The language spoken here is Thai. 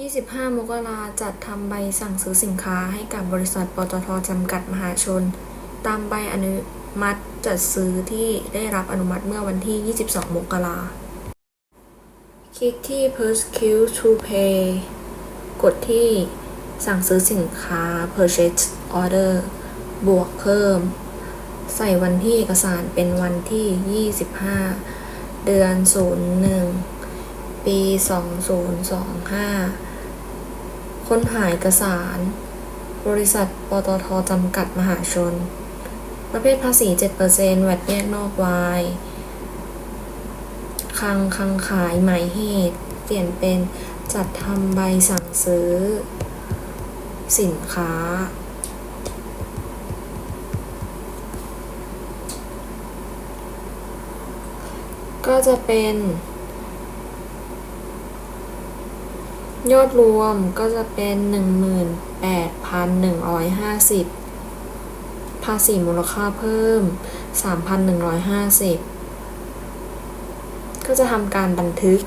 25 มกราจัดทำใบสั่งซื้อสินค้าให้กับบริษัทปตทจำกัดมหาชน ตามใบอนุมัติจัดซื้อที่ได้รับอนุมัติเมื่อวันที่ 22 มกราคลิกที่ Persecute to Pay กดที่สั่งซื้อสินค้า Purchase Order บวกเพิ่ม ใส่วันที่เอกสารเป็นวันที่ 25 เดือน 01 ปี 2025 ค้นหาเอกสาร บริษัท ปตทจำกัดมหาชน ประเภทภาษี 7%แวดแยกนอกวายคลังคลังขายหมายเหตุ เปลี่ยนเป็นจัดทำใบสั่งซื้อ สินค้า ก็จะเป็น ยอดรวมก็จะเป็นหนึ่งหมื่นแปดพันหนึ่งร้อยห้าสิบภาษีมูลค่าเพิ่มสามพันหนึ่งร้อยห้าสิบก็จะทำการบันทึก